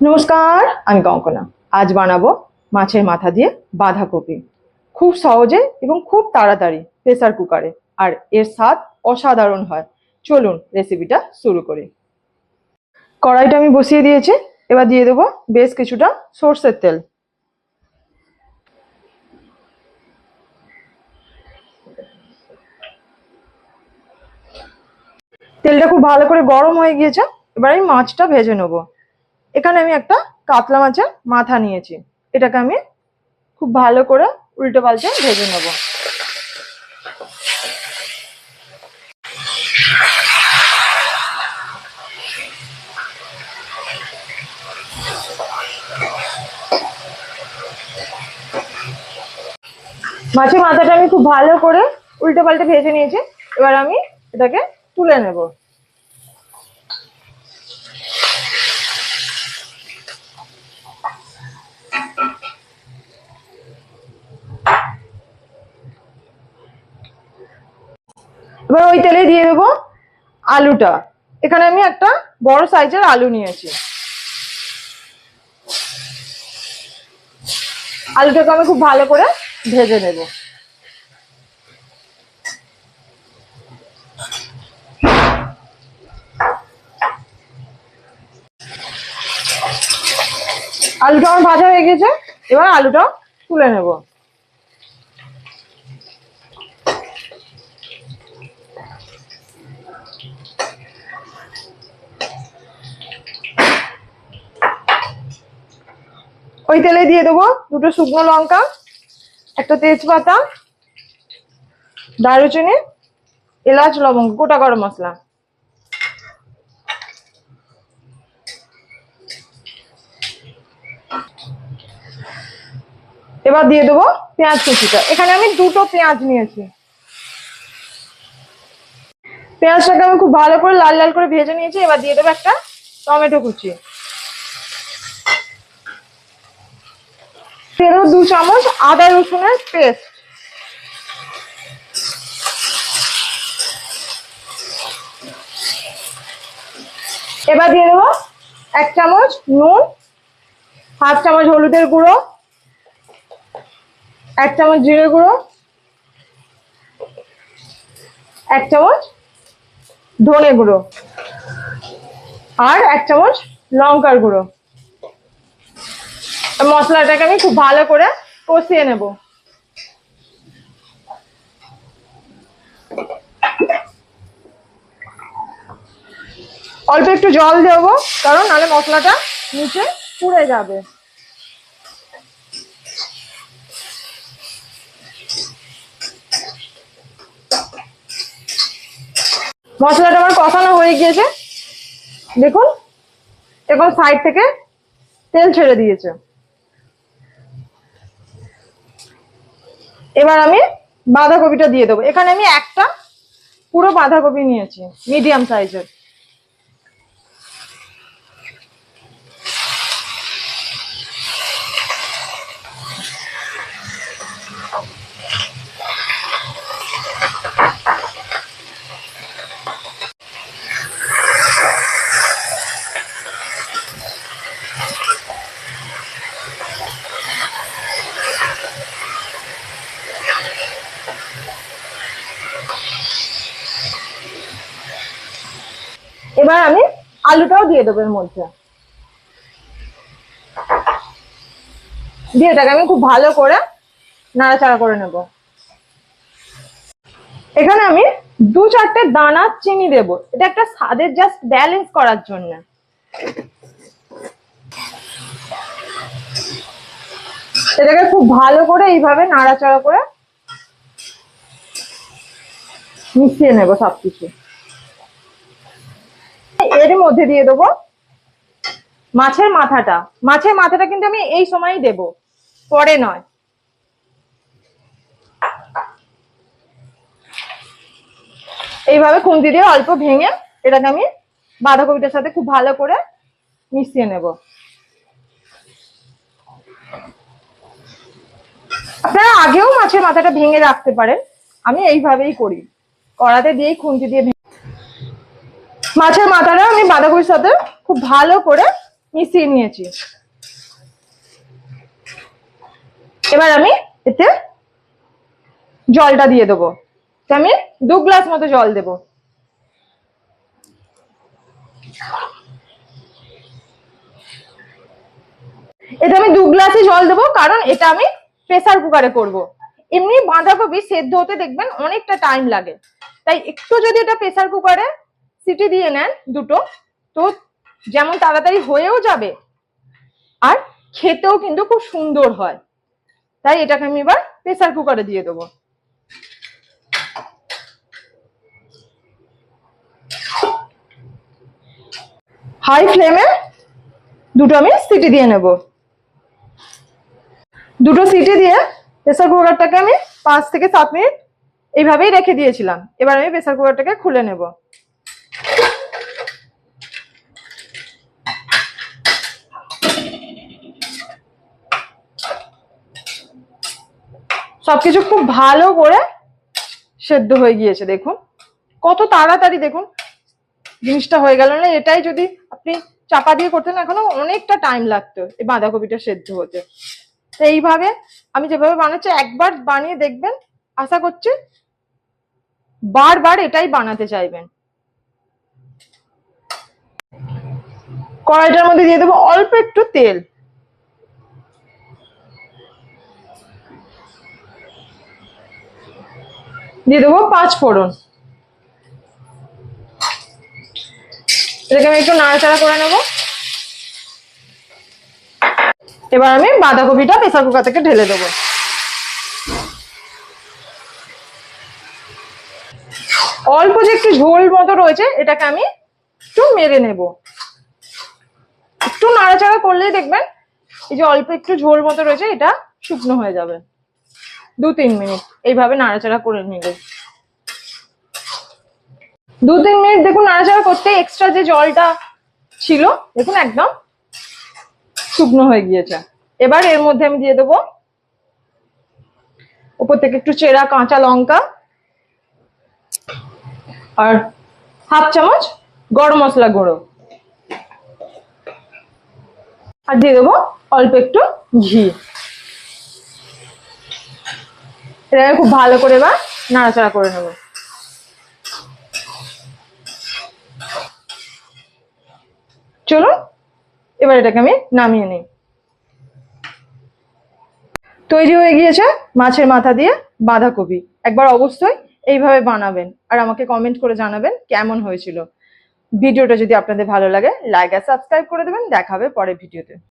নমস্কার, আমি কঙ্কনা। আজ বানাবো মাছের মাথা দিয়ে বাঁধাকপি। খুব সহজে এবং খুব তাড়াতাড়ি প্রেসার কুকারে। আর এর স্বাদ অসাধারণ হয়। চলুন রেসিপিটা শুরু করি। কড়াইটা আমি বসিয়ে দিয়েছি। এবার দিয়ে দেবো বেশ কিছুটা সর্ষের তেল। তেলটা খুব ভালো করে গরম হয়ে গিয়েছে। এবার আমি মাছটা ভেজে নেব। এখানে আমি একটা কাতলা মাছের মাথা নিয়েছি। এটাকে আমি খুব ভালো করে উল্টে পাল্টে ভেজে নেব। মাছের মাথাটা আমি খুব ভালো করে উল্টে পাল্টে ভেজে নিয়েছি। এবার আমি এটাকে তুলে নেব। এবার ওই তেলে দিয়ে দেবো আলুটা। এখানে আমি একটা বড় সাইজের আলু নিয়েছি। আলুটাকে আমি খুব ভালো করে ভেজে নেব। আলুটা আমার ভাজা হয়ে গেছে, এবার আলুটা তুলে নেব। ওই তেলে দিয়ে দেবো দুটো শুকনো লঙ্কা, একটা তেজপাতা, দারুচিনি, এলাচ, লবঙ্গ, গোটা গরম মশলা। এবার দিয়ে দেবো পেঁয়াজ কুচিটা। এখানে আমি দুটো পেঁয়াজ নিয়েছি। পেঁয়াজটাকে আমি খুব ভালো করে লাল লাল করে ভেজে নিয়েছি, এবার দিয়ে দেবো একটা টমেটো কুচি। তেরো দু চামচ আদা রসুনের পেস্ট। এবার দিয়ে দেবো এক চামচ নুন, হাফ চামচ হলুদের গুঁড়ো, এক চামচ জিরে গুঁড়ো, এক চামচ ধনে গুঁড়ো আর এক চামচ লঙ্কার গুঁড়ো। মশলাটাকে আমি খুব ভালো করে কষিয়ে নেব। অল্প একটু জল দেবো, কারণ নাহলে মশলাটা নিচে পুড়ে যাবে। মশলাটা আমার কষানো হয়ে গিয়েছে। দেখুন এখন সাইড থেকে তেল ছেড়ে দিয়েছে। এবার আমি বাঁধাকপিটা দিয়ে দেবো। এখানে আমি একটা পুরো বাঁধাকপি নিয়েছি মিডিয়াম সাইজের এবার আমি আলুটাও দিয়ে দেবো এর মধ্যে। দিয়ে এটাকে আমি খুব ভালো করে নাড়াচাড়া করে নেব। এখানে আমি দু চারটে দানা চিনি দেব। এটা একটা স্বাদের জাস্ট ব্যালেন্স করার জন্য। এটাকে খুব ভালো করে এইভাবে নাড়াচাড়া করে মিশিয়ে নেব সবকিছু। মধ্যে দিয়ে দেবো। মাছের মাথাটা। মাছের মাথাটা কিন্তু আমি এই সময়ই দেব। পরে নয়। এইভাবে খুন্তি দিয়ে অল্প ভেঙে এটাকে আমি বাঁধাকপিটার সাথে খুব ভালো করে মিশিয়ে নেব। আপনারা আগেও মাছের মাথাটা ভেঙে রাখতে পারেন। আমি এইভাবেই করি। কড়াতে দিয়েই খুন্তি দিয়ে মাছের মাথাটা আমি বাঁধাকপির সাথে খুব ভালো করে মিশিয়ে নিয়েছি। এবার আমি এতে জলটা দিয়ে দেবো। আমি দু গ্লাস মতো জল দেবো। এটা আমি দু গ্লাসে জল দেবো, কারণ এটা আমি প্রেসার কুকারে করব। এমনি বাঁধাকপি সেদ্ধ হতে দেখবেন অনেকটা টাইম লাগে। তাই একটু যদি এটা প্রেসার কুকারে সিটি দিয়ে নেন দুটো, তো যেমন তাড়াতাড়ি হয়েও যাবে, আর খেতেও কিন্তু খুব সুন্দর হয়। তাই এটাকে আমি এবার প্রেসার কুকারে দিয়ে দেবো। হাই ফ্লেমে দুটো আমি সিটি দিয়ে নেব। দুটো সিটি দিয়ে প্রেসার কুকারটাকে আমি পাঁচ থেকে সাত মিনিট এইভাবেই রেখে দিয়েছিলাম। এবার আমি প্রেসার কুকারটাকে খুলে নেব। সবকিছু খুব ভালো করে সেদ্ধ হয়ে গিয়েছে, দেখুন। কত তাড়াতাড়ি, দেখুন, জিনিসটা হয়ে গেল না। এটাই যদি আপনি চাপা দিয়ে করতেন, এখনও অনেকটা টাইম লাগতো এই বাঁধাকপিটা সেদ্ধ হতে। তো এইভাবে আমি যেভাবে বানাচ্ছি, একবার বানিয়ে দেখবেন। আশা করছি বারবার এটাই বানাতে চাইবেন। কড়াইটার মধ্যে দিয়ে দেবো অল্প একটু তেল। দিয়ে দেবো পাঁচ ফোড়ন। এটাকে আমি একটু নাড়াচাড়া করে নেব। এবার আমি বাঁধাকপিটা প্রেসার কুকার থেকে ঢেলে দেবো। অল্প যে একটু ঝোল মতো রয়েছে, এটাকে আমি একটু মেরে নেব। একটু নাড়াচাড়া করলেই দেখবেন এই যে অল্প একটু ঝোল মতো রয়েছে, এটা শুকনো হয়ে যাবে। দু তিন মিনিট এইভাবে নাড়াচাড়া করে নিলে দু তিন মিনিট দেখুন নাড়াচাড়া করতে এক্সট্রা যে জলটা ছিল, দেখুন একদম শুকনো হয়ে গিয়েছে। এবার এর মধ্যে আমি দিয়ে দেবো উপর থেকে একটু চেরা কাঁচা লঙ্কা আর হাফ চামচ গরম মশলা গুঁড়ো। আর দিয়ে দেবো অল্প একটু ঘি। এটাকে খুব ভালো করে এবার নাড়াচাড়া করে নেব। চলুন, এবার এটাকে আমি নামিয়ে নিই। তৈরি হয়ে গিয়েছে মাছের মাথা দিয়ে বাঁধাকপি। একবার অবশ্যই এইভাবে বানাবেন। আর আমাকে কমেন্ট করে জানাবেন কেমন হয়েছিল। ভিডিওটা যদি আপনাদের ভালো লাগে লাইক আর সাবস্ক্রাইব করে দেবেন। দেখাবে পরে পরের ভিডিওতে।